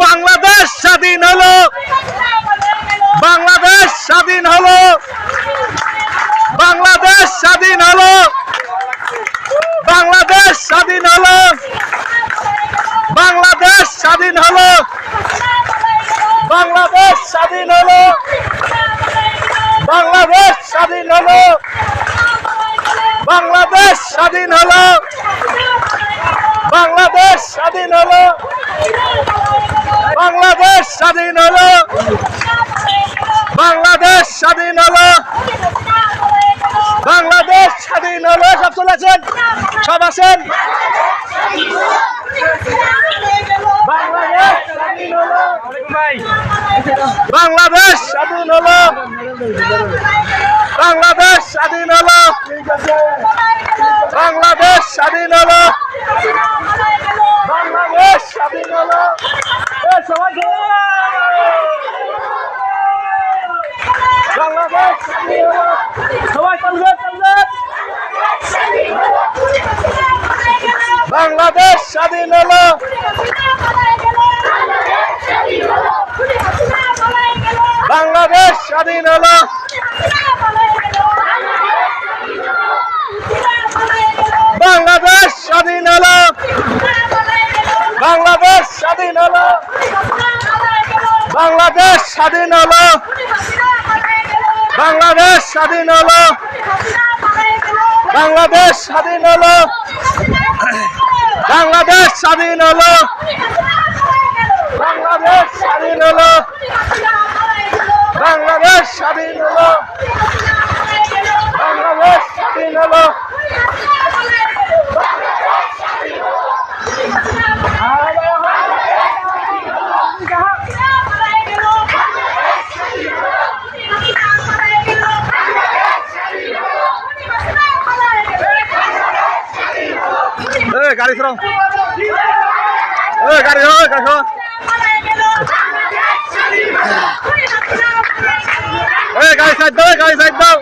বাংলাদেশ স্বাধীন হলো। বাংলাদেশ স্বাধীন হলো। বাংলাদেশ স্বাধীন হলো। বাংলাদেশ স্বাধীন হলো। বাংলাদেশ স্বাধীন হলো। বাংলাদেশ স্বাধীন হলো। বাংলাদেশ স্বাধীন হলো। বাংলাদেশ স্বাধীন হলো। বাংলাদেশ স্বাধীন হলো। স্বাধীন হলো। বাংলাদেশ স্বাধীন হলো। বাংলাদেশ স্বাধীন হলো। সব চলেছেন সব আছেন? বাংলাদেশ স্বাধীন হলো। বাংলাদেশ স্বাধীন হলো। বাংলাদেশ স্বাধীন হলো। বাংলাদেশ স্বাধীন হলো বাংলাদেশ স্বাধীন হলো এ সবাই জোরে! বাংলাদেশ স্বাধীন হলো বাংলাদেশ স্বাধীন হলো। বাংলাদেশ স্বাধীন হলো। বাংলাদেশ স্বাধীন হলো। বাংলাদেশ স্বাধীন হলো। বাংলাদেশ স্বাধীন হলো। বাংলাদেশ স্বাধীন হলো। বাংলাদেশ স্বাধীন হলো। বাংলাদেশ স্বাধীন হলো। বাংলাদেশ স্বাধীন হলো বাংলাদেশ স্বাধীন হলো বাংলাদেশ স্বাধীন হলো এ, গাড়ি সরাও। এ, গাড়ি সরাও গাড়ি সরাও। এ, গাড়ি সাইড দাও গাড়ি সাইড দাও।